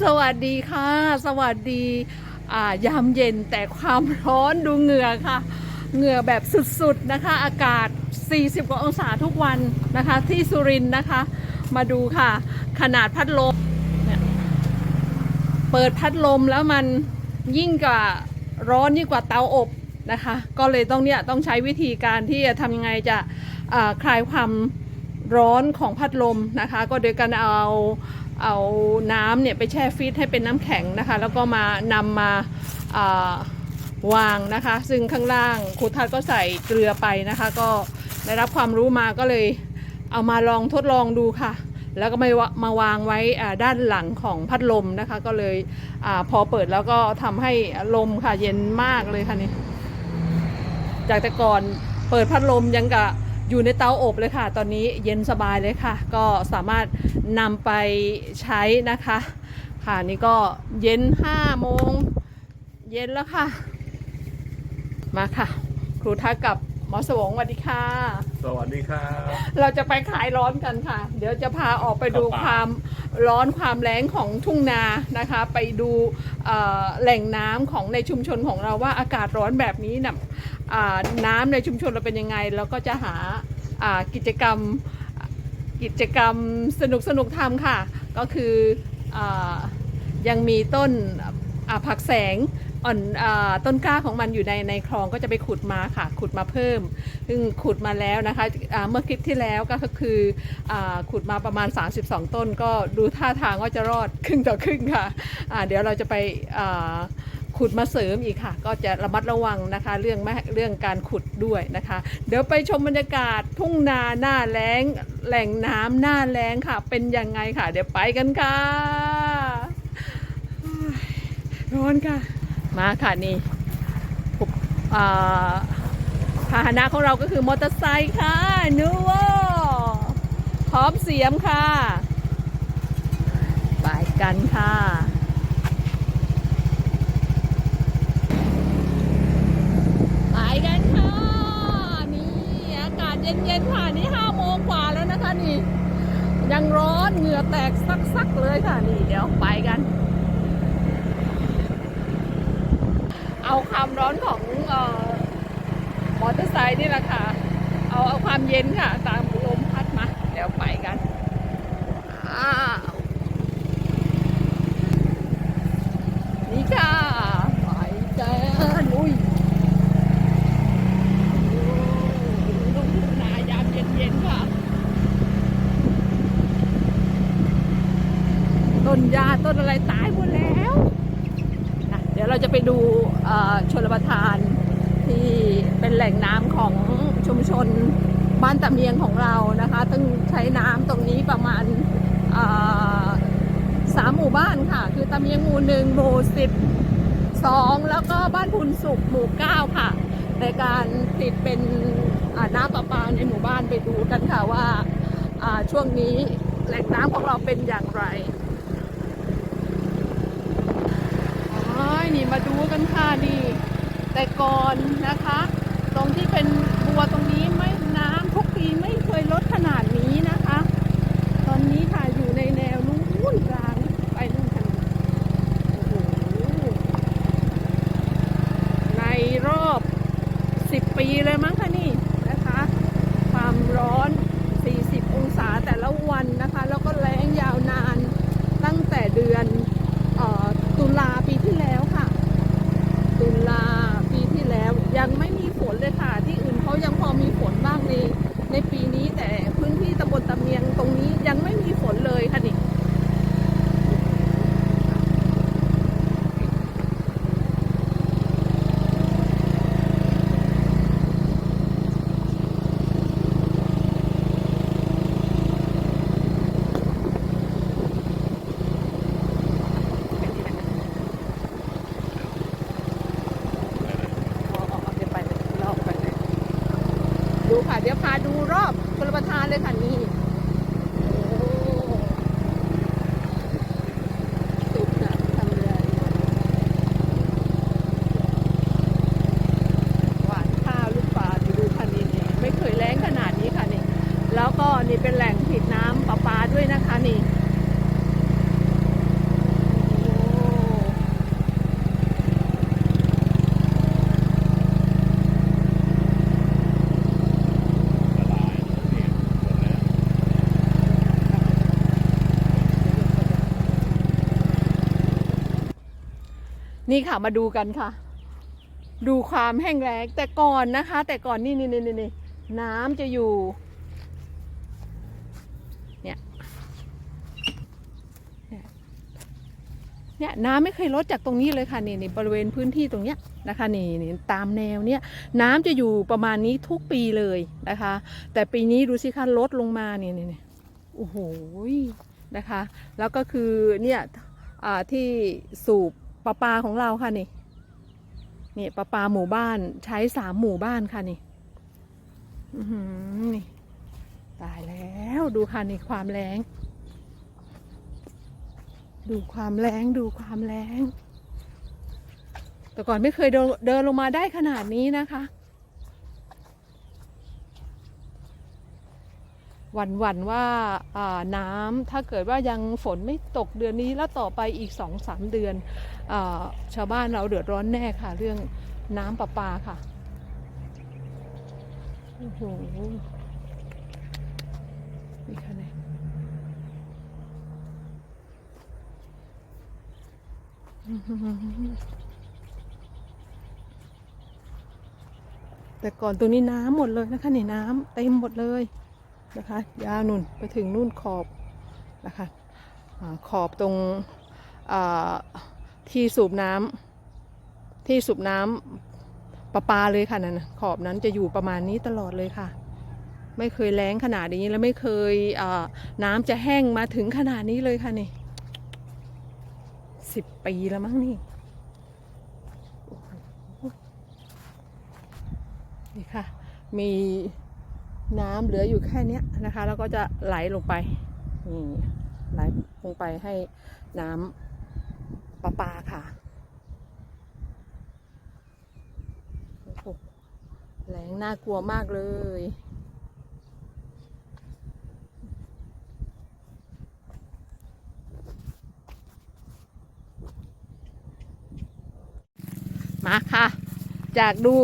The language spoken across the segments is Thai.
สวัสดีค่ะ สวัสดียามเย็นแต่ความร้อนดูเหงื่อค่ะ เหงื่อแบบสุดๆนะคะ อากาศ 40 กว่าองศาทุกวันนะคะ ที่สุรินทร์นะคะ มาดูค่ะ ขนาดพัดลมเนี่ยเปิดพัดลมแล้วมันยิ่งกว่าร้อนยิ่งกว่าเตาอบนะคะ ก็เลยต้องเนี่ยต้องใช้วิธีการที่จะทำยังไงจะคลายความร้อนของพัดลมนะคะ ก็โดยการเอา เอาน้ำเนี่ยไปแช่ฟรีซให้เป็นน้ำแข็งนะคะ แล้วก็มานำมาาวางนะคะ ซึ่งข้างล่างครูทัศน์ก็ใส่เกลือไปนะคะ ก็ได้รับความรู้มาก็เลยเอามาลองทดลองดูค่ะ แล้วก็มาวะมาวางไว้ด้านหลังของพัดลมนะคะ ก็เลยอพอเปิดแล้วก็ทำให้ลมค่ะเย็นมากเลยค่ะนี่จากแต่ก่อนเปิดพัดลมยังกะ อยู่ในเตาอบเลยค่ะ ตอนนี้เย็นสบายเลยค่ะ ก็สามารถนำไปใช้นะคะ ค่ะนี่ก็เย็น5โมงเย็นแล้วค่ะ มาค่ะ ครูทักกับ มอสวงสวัสดีค่ะ สวัสดีครับ เราจะไปขายร้อนกันค่ะ เดี๋ยวจะพาออกไปดูเข้าป่าความร้อนความแรงของทุ่งนานะคะ ไปดูเอ่อแหล่งน้ำของในชุมชนของเราว่าอากาศร้อนแบบนี้นะอ่าน้ำในชุมชนเราเป็นยังไง แล้วก็จะหาอ่ากิจกรรมกิจกรรมสนุกสนุกๆทำค่ะ ก็คืออายังมีต้นอ่าผักแสง อ่อนอต้นกล้าของมันอยู่ในในคลองก็จะไปขุดมาค่ะ ขุดมาเพิ่ม ซึ่งขุดมาแล้วนะคะอ่าเมื่อคลิปที่แล้วก็คืออขุดมาประมาณ 32 ต้น ก็ดูท่าทางว่าจะรอดครึ่งต่อครึ่งค่ะอ่าเดี๋ยวเราจะไปขุดมาเสริมอีกค่ะ ก็จะระมัดระวังนะคะเรื่องเรื่องการขุดด้วยนะคะ เดี๋ยวไปชมบรรยากาศทุ่งนาหน้าแล้งแหล่งน้ำหน้าแล้งค่ะ เป็นยังไงค่ะ เดี๋ยวไปกันค่ะร้อนค่ะ มาค่ะนี่ปุ๊บอ่าพาหนะของเราก็คือมอเตอร์ไซค์ค่ะนูโวพร้อมเสียมค่ะไปกันค่ะไปกันค่ะ นี่อากาศเย็นๆค่ะนี่ห้าโมงกว่าแล้วนะคะนี่ ยังร้อนเหงื่อแตกซักๆเลยค่ะนี่เดี๋ยวไปกัน เอาความร้อนของออมอเตอร์ไซค์นี่แหละค่ะ เอาเอาความเย็นค่ะ ตามลมพัดมาเดี๋ยวไปกันนี่ค่ะไปกันอุ้ยลงทุ่งนายามเย็นๆค่ะ ต้นยาต้นอะไรตายหมดแล้ว เดี๋ยวเราจะไปดูชลประทานที่เป็นแหล่งน้ำของชุมชนบ้านตะเมียงของเรานะคะต้องใช้น้ำตรงนี้ประมาณสามหมู่บ้านค่ะ คือตะเมียงหมู่หนึ่งหมู่สิบสองแล้วก็บ้านพุนสุขหมู่เก้าค่ะ ในการติดเป็นน้ำประปาในหมู่บ้านไปดูกันค่ะว่าช่วงนี้แหล่งน้ำของเราเป็นอย่างไร อ๋อนี่มาดูกันค่ะนี่แต่ก่อนนะคะ ตรงที่เป็นบัวตรงนี้ไม่น้ำทุกปีไม่เคยลดขนาดนี้นะคะ ตอนนี้ค่ะอยู่ในแนวนู้นกลางไปนู่นกันโอ้โหในรอบ 10 ปีเลยมั้งคะนี่นะคะ ความร้อน 40 องศาแต่ละวันนะคะ แล้วก็แรงยาวนานตั้งแต่เดือนเอ่อตุลาปีที่แล้วค่ะ ตุลาปีที่แล้วยังไม่มีฝนเลยค่ะ ที่อื่นเขายังพอมีฝนบ้างในในปีนี้แต่พื้นที่ตำบลตะเมียงตรงนี้ยังไม่มีฝนเลยค่ะนี่อ๋ออ๋อเดี๋ยวไปเลยรอบไปเลยดูค่ะ เดี๋ยวพาดูรอบชลประทานเลยค่ะนี่โอ้สุดนะทำเลยหวานข้าวลูกปลาดูดูค่ะนี่นี่ไม่เคยแรงขนาดนี้ค่ะนี่ แล้วก็นี่เป็นแหล่งผลิตน้ำประปาด้วยนะคะนี่ นี่ค่ะมาดูกันค่ะ ดูความแห้งแล้งแต่ก่อนนะคะ แต่ก่อนนี่นี่นี่นี่น,น้ำจะอยู่ เนี่ยเนี่ยน้ำไม่เคยลดจากตรงนี้เลยค่ะนี่นี่บริเวณพื้นที่ตรงเนี้ยนะคะนี่นี่ตามแนวเนี้ยน้ำจะอยู่ประมาณนี้ทุกปีเลยนะคะ แต่ปีนี้ดูสิคะลดลงมาเนี่นี่นี่โอ้โหนะคะ แล้วก็คือเนี่ยที่สูบ ปลาปลาของเราค่ะนี่นี่ปลาปลาหมู่บ้านใช้สามหมู่บ้านค่ะนี่นี่ตายแล้วดูค่ะนี่ความแรงดูความแรงดูความแรงแต่ก่อนไม่เคยเดินลงมาได้ขนาดนี้นะคะ หวั่นหวั่นว่าน้ำถ้าเกิดว่ายังฝนไม่ตกเดือนนี้แล้วต่อไปอีกสองสามเดือนอชาวบ้านเราเดือดร้อนแน่ค่ะ เรื่องน้ำประปาค่ะโอ้โหนี่ค่ะเนี่ยแต่ก่อนตรงนี้น้ำหมดเลยนะคะนี่น้ำเต็มหมดเลย นะคะ ยาวนุ่นไปถึงนู่นขอบนะคะขอบตรงที่สูบน้ำที่สูบน้ำประปาเลยค่ะนั่นขอบนั้นจะอยู่ประมาณนี้ตลอดเลยค่ะ ไม่เคยแล้งขนาดนี้แล้วไม่เคยน้ำจะแห้งมาถึงขนาดนี้เลยค่ะนี่สิบปีแล้วมั้งนี่นี่ค่ะ มี น้ำเหลืออยู่แค่เนี้ยนะคะ แล้วก็จะไหลลงไปนี่ไหลลงไปให้น้ำประปาค่ะแรงน่ากลัวมากเลยมาค่ะ จากดู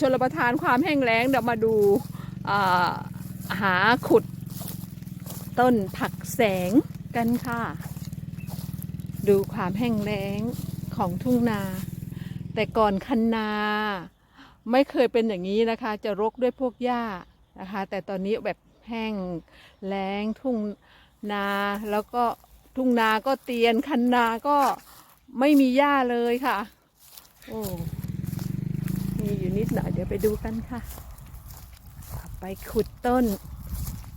ชลประทานความแห้งแล้งเดี๋ยวมาดู หาขุดต้นผักแสงกันค่ะ ดูความแห้งแล้งของทุ่งนา แต่ก่อนคันนา ไม่เคยเป็นอย่างนี้นะคะ จะรกด้วยพวกหญ้านะคะ แต่ตอนนี้แบบแห้งแล้งทุ่งนาแล้วก็ทุ่งนาก็เตียนคันนาก็ไม่มีหญ้าเลยค่ะ โอ้ มีอยู่นิดหน่อยเดี๋ยวไปดูกันค่ะ ไปขุดต้น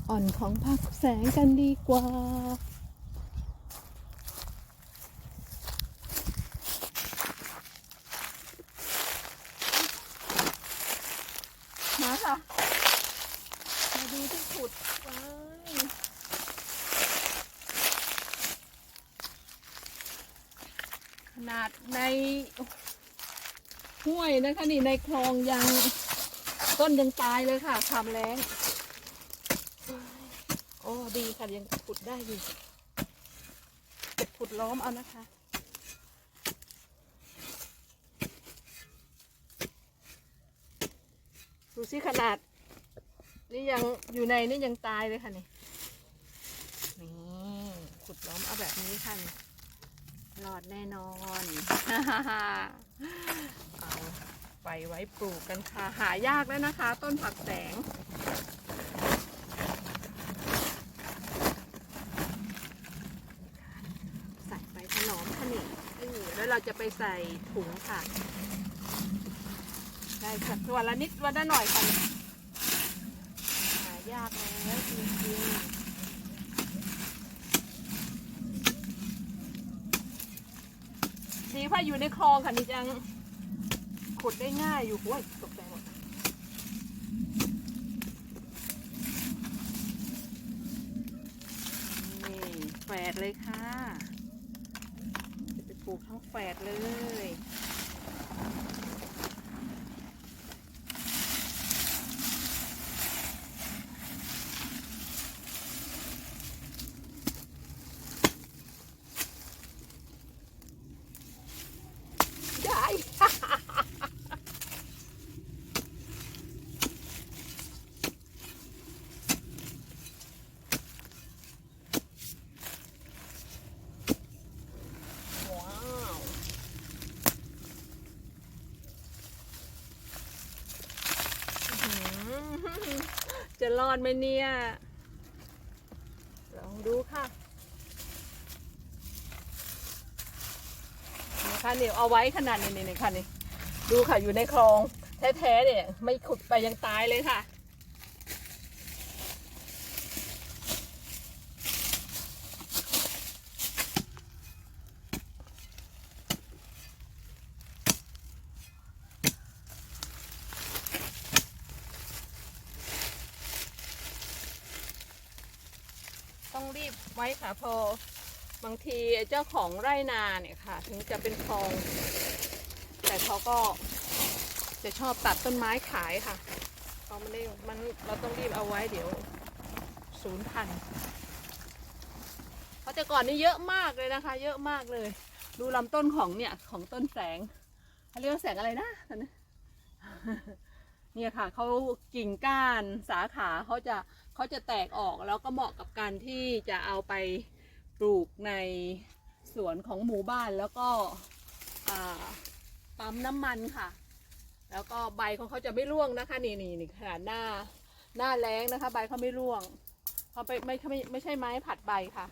อ่อนของผักแสงกันดีกว่า มาค่ะ มาดูที่ขุดไว้ขนาดในห้วยนะคะนี่ในคลองยัง ต้นยังตายเลยค่ะความแรงโอ้ดีค่ะยังขุดได้อยู่เก็บขุดล้อมเอานะคะดูสิขนาด นี่ยังอยู่ในนี่ยังตายเลยค่ะนี่นี่ขุดล้อมเอาแบบนี้ค่ะนี่รอดแน่นอน ไปไว้ปลูกกันค่ะ หายากแล้วนะคะ ต้นผักแสง ใส่ไปถนอมขนิเออแล้วเราจะไปใส่ถุงค่ะ ได้ค่ะวันละนิดวันละหน่อยค่ะหายากแล้วจริงๆดีว่าอยู่ในคลองค่ะนี่จัง ขุดได้ง่ายอยู่โอ้ยตกใจหมดนี่แฝดเลยค่ะ จะไปปลูกทั้งแฝดเลย ได้ ว้าว จะรอดไหมเนี่ย ลองดูค่ะนี่ค่ะเนี่ยเอาไว้ขนาดนี้นี่ค่ะนี่ดูค่ะอยู่ในคลองแท้ๆเนี่ยไม่ขุดไปยังตายเลยค่ะ ชีพไว้ค่ะพอบางทีเจ้าของไร่นาเนี่ยค่ะ ถึงจะเป็นคลอง แต่เขาก็จะชอบตัดต้นไม้ขายค่ะเขาไม่ได้มันเราต้องรีบเอาไว้เดี๋ยวศูนย์พันเพราะแต่ก่อนนี่เยอะมากเลยนะคะ เยอะมากเลย ดูลำต้นของเนี่ยของต้นแสงเขาเรียกว่าแสงอะไรนะตอนนี้ เนี่ยค่ะเขากิ่งก้านสาขาเขาจะเขาจะแตกออกแล้วก็เหมาะกับการที่จะเอาไปปลูกในสวนของหมู่บ้านแล้วก็ปั๊มน้ำมันค่ะ แล้วก็ใบของเขาจะไม่ร่วงนะคะนี่นี่นี่ขนาดหน้าหน้าแรงนะคะ ใบเขาไม่ร่วงเขาไปไม่ไม่ไม่ใช่ไม้ผัดใบค่ะ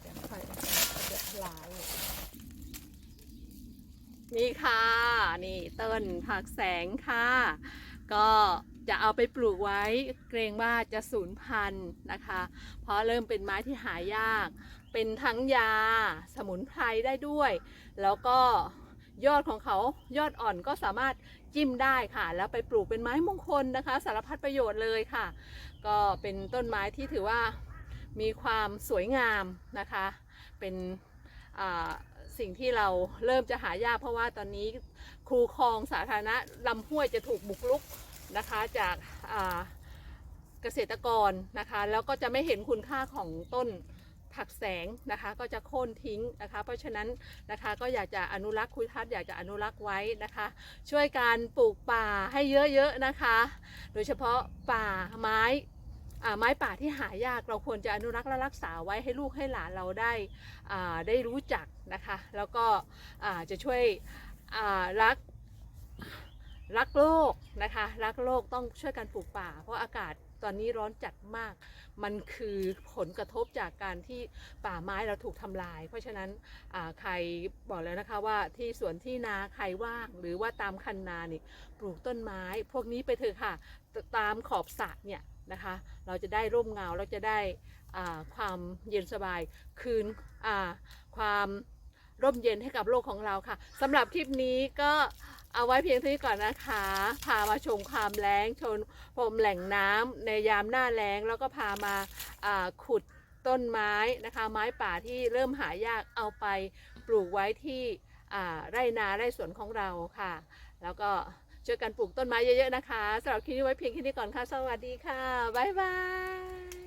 เดี๋ยวค่อยเดี๋ยวลาย นี่ค่ะ นี่ต้นผักแสงค่ะ ก็จะเอาไปปลูกไว้เกรงว่าจะสูญพันธุ์นะคะ เพราะเริ่มเป็นไม้ที่หายาก เป็นทั้งยาสมุนไพรได้ด้วย แล้วก็ยอดของเขายอดอ่อนก็สามารถจิ้มได้ค่ะ แล้วไปปลูกเป็นไม้มงคลนะคะ สารพัดประโยชน์เลยค่ะ ก็เป็นต้นไม้ที่ถือว่ามีความสวยงามนะคะ เป็นอ่า สิ่งที่เราเริ่มจะหายากเพราะว่าตอนนี้คูคลองสาธารณะลำห้วยจะถูกบุกรุกนะคะจากเกษตรกรนะคะแล้วก็จะไม่เห็นคุณค่าของต้นผักแสงนะคะก็จะโค่นทิ้งนะคะ เพราะฉะนั้นนะคะก็อยากจะอนุรักษ์คุยทัศน์อยากจะอนุรักษ์ไว้นะคะ ช่วยการปลูกป่าให้เยอะๆนะคะ โดยเฉพาะป่าไม้ ไม้ป่าที่หายากเราควรจะอนุรักษ์และรักษาไว้ให้ลูกให้หลานเราได้ได้รู้จักนะคะ แล้วก็จะช่วยรักรักโลกนะคะ รักโลกต้องช่วยกันปลูกป่า เพราะอากาศตอนนี้ร้อนจัดมาก มันคือผลกระทบจากการที่ป่าไม้เราถูกทำลาย เพราะฉะนั้นใครบอกแล้วนะคะว่าที่สวนที่นาใครว่าง หรือว่าตามคันนานี่ปลูกต้นไม้ พวกนี้ไปเถอะค่ะ ตามขอบสระเนี่ย นะคะ เราจะได้ร่มเงาเราจะได้ความเย็นสบายคืนความร่มเย็นให้กับโลกของเราค่ะสำหรับคลิปนี้ก็เอาไว้เพียงเท่านี้ก่อนนะคะ พามาชมความแล้งชนพรมแหล่งน้ำในยามหน้าแล้ง แล้วก็พามาขุดต้นไม้นะคะ ไม้ป่าที่เริ่มหายากเอาไปปลูกไว้ที่ไร่นาไร่สวนของเราค่ะ แล้วก็ ช่วยกันปลูกต้นไม้เยอะๆนะคะสำหรับคลิปนี้ไว้เพียงแค่นี้ก่อนค่ะ สวัสดีค่ะ บ๊ายบาย